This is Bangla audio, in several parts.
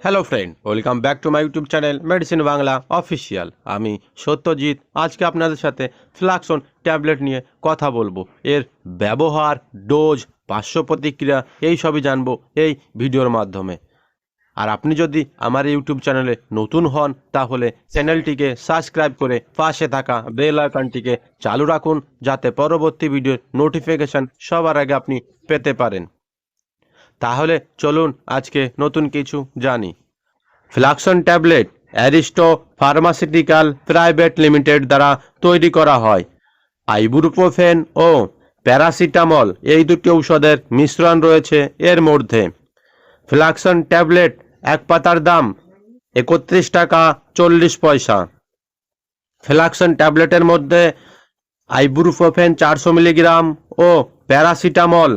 Hello friend welcome back to my YouTube channel medicine Bangla official আমি সত্যজিৎ। আজকে আপনাদের সাথে ফ্লাক্সন ট্যাবলেট নিয়ে কথা বলব। এর ব্যবহার ডোজ পার্শ্ব প্রতিক্রিয়া, এই সবই জানব এই ভিডিওর মাধ্যমে। আর আপনি যদি আমার ইউটিউব চ্যানেলে নতুন হন, তাহলে চ্যানেলটিকে সাবস্ক্রাইব করে পাশে থাকা বেল আইকনটিকে চালু রাখুন, যাতে পরবর্তী ভিডিওর নোটিফিকেশন সবার আগে আপনি পেতে পারেন। তাহলে চলুন আজকে নতুন কিছু জানি। Flaxon tablet Aristo pharmaceutical private limited দ্বারা তৈরি করা হয়। আইবুপ্রোফেন ও প্যারাসিটামল এই দুটি ঔষধের মিশ্রণ রয়েছে এর মধ্যে। ফ্লাক্সন ট্যাবলেট এক পাতার দাম একত্রিশ টাকা চল্লিশ পয়সা। ফ্লাক্সন ট্যাবলেটের মধ্যে আইবুপ্রোফেন চারশো মিলিগ্রাম ও প্যারাসিটামল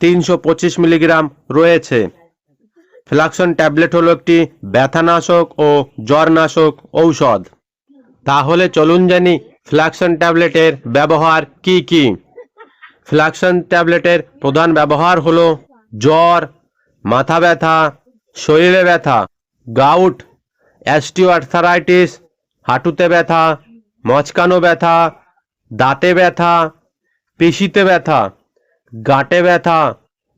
তিনশো পঁচিশ মিলিগ্রাম রয়েছে। ফ্লাক্সন ট্যাবলেট হলো একটি ব্যথানাশক ও জ্বরনাশক ঔষধ। তাহলে চলুন জানি ফ্লাক্সন ট্যাবলেটের ব্যবহার কি কি? ফ্লাক্সন ট্যাবলেটের প্রধান ব্যবহার হলো জ্বর, মাথা ব্যথা, শরীরে ব্যথা, গাউট, অ্যাস্টিওআর্থারাইটিস, হাঁটুতে ব্যথা, মচকানো ব্যথা, দাঁতে ব্যথা, পেশিতে ব্যথা। গাঁটে ব্যথা,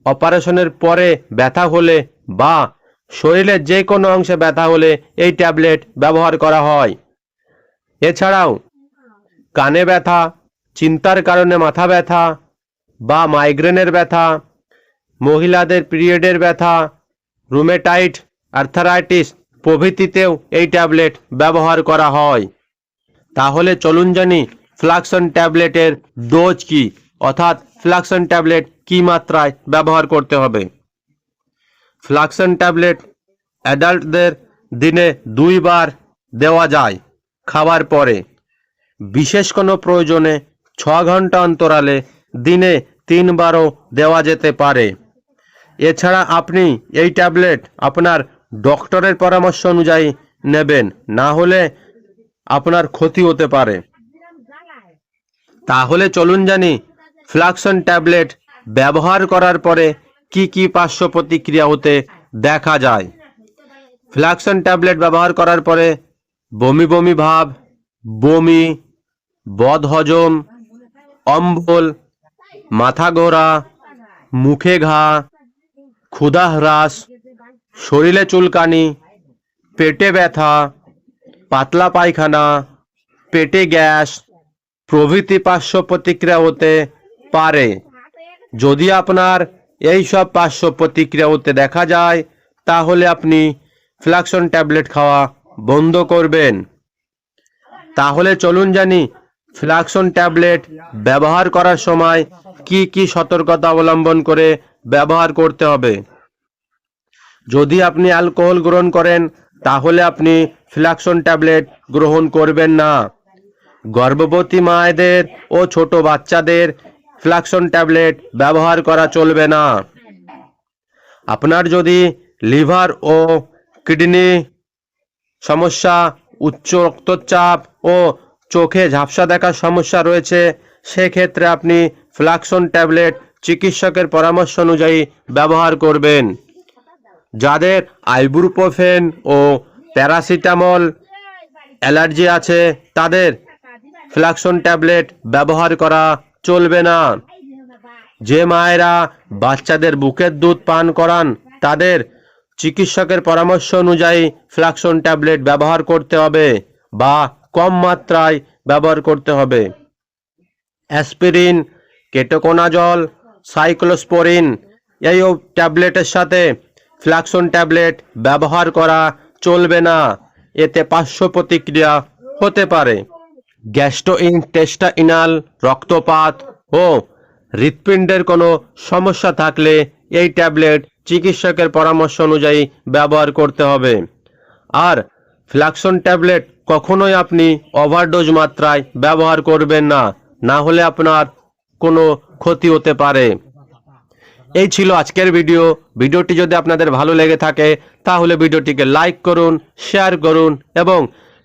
অপারেশনের পরে ব্যথা হলে বা শরীরের যে কোনো অংশে ব্যথা হলে এই ট্যাবলেট ব্যবহার করা হয়। এছাড়াও কানে ব্যথা, চিন্তার কারণে মাথা ব্যথা বা মাইগ্রেনের ব্যথা, মহিলাদের পিরিয়ডের ব্যথা রুমেটাইট আর্থারাইটিস প্রভৃতিতেও এই ট্যাবলেট ব্যবহার করা হয়। তাহলে চলুন জানি ফ্লাক্সন ট্যাবলেটের ডোজ কি? অর্থাৎ ফ্লাক্সন ট্যাবলেট কি মাত্রায় ব্যবহার করতে হবে? ফ্লাক্সন ট্যাবলেট অ্যাডাল্টদের দিনে দুইবার দেওয়া যায় খাবার পরে। বিশেষ কোনো প্রয়োজনে ছ ঘণ্টা অন্তরালে দিনে তিনবারও দেওয়া যেতে পারে। এছাড়া আপনি এই ট্যাবলেট আপনার ডক্টরের পরামর্শ অনুযায়ী নেবেন, না হলে আপনার ক্ষতি হতে পারে। তাহলে চলুন জানি ফ্লাক্সন ট্যাবলেট ব্যবহার করার পরে কি কি পার্শ্ব প্রতিক্রিয়া হতে দেখা যায়? ফ্লাক্সন ট্যাবলেট ব্যবহার করার পরে বমি বমি ভাব, বমি, বদহজম, অম্বল, মাথা ঘোরা, মুখে ঘা, ক্ষুধা হ্রাস, শরীরে চুলকানি, পেটে ব্যথা, পাতলা পায়খানা, পেটে গ্যাস, প্রভৃতি পার্শ্ব প্রতিক্রিয়া হতে পারে। যদি আপনার এই সব পার্শ্ব প্রতিক্রিয়া হতে দেখা যায়, তাহলে আপনি ফ্লাক্সন ট্যাবলেট খাওয়া বন্ধ করবেন। তাহলে চলুন জানি, ফ্লাক্সন ট্যাবলেট ব্যবহার করার সময় কি কি সতর্কতা অবলম্বন করে ব্যবহার করতে হবে। যদি আপনি অ্যালকোহল গ্রহণ করেন, তাহলে আপনি ফ্লাক্সন ট্যাবলেট গ্রহণ করবেন না। গর্ভবতী মায়েদের ও ছোট বাচ্চাদের ফ্লাক্সন ট্যাবলেট ব্যবহার করা চলবে না। আপনার যদি লিভার ও কিডনি সমস্যা, উচ্চ রক্তচাপ ও চোখে ঝাপসা দেখার সমস্যা রয়েছে, সেক্ষেত্রে আপনি ফ্লাক্সন ট্যাবলেট চিকিৎসকের পরামর্শ অনুযায়ী ব্যবহার করবেন। যাদের আইবুপ্রোফেন ও প্যারাসিটামল অ্যালার্জি আছে, তাদের ফ্লাক্সন ট্যাবলেট ব্যবহার করা চলবে না। যে মায়েরা বাচ্চাদের বুকের দুধ পান করান, তাদের চিকিৎসকের পরামর্শ অনুযায়ী ফ্লাক্সন ট্যাবলেট ব্যবহার করতে হবে বা কম মাত্রায় ব্যবহার করতে হবে। অ্যাসপিরিন, কেটোকোনাজল, সাইক্লোস্পোরিন এই ট্যাবলেটের সাথে ফ্লাক্সন ট্যাবলেট ব্যবহার করা চলবে না। এতে পার্শ্ব প্রতিক্রিয়া হতে পারে। গ্যাস্ট্রোইনটেস্টাইনাল রক্তপাত ও, হৃৎপিণ্ডের কোনো সমস্যা থাকলে এই ট্যাবলেট চিকিৎসকের পরামর্শ অনুযায়ী ব্যবহার করতে হবে। আর, ফ্লাক্সন ট্যাবলেট কখনোই আপনি ওভারডোজ মাত্রায় ব্যবহার করবেন না না হলে আপনার কোনো ক্ষতি হতে পারে। এই ছিল আজকের ভিডিও। ভিডিওটি যদি আপনাদের ভালো লেগে থাকে, তাহলে ভিডিওটিকে লাইক করুন, শেয়ার করুন এবং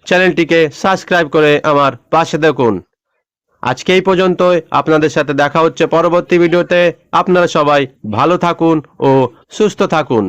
চ্যানেলটিকে সাবস্ক্রাইব করে আমার পাশে দেখুন। আজকে এই পর্যন্তই। আপনাদের সাথে দেখা হচ্ছে পরবর্তী ভিডিওতে। আপনারা সবাই ভালো থাকুন ও সুস্থ থাকুন।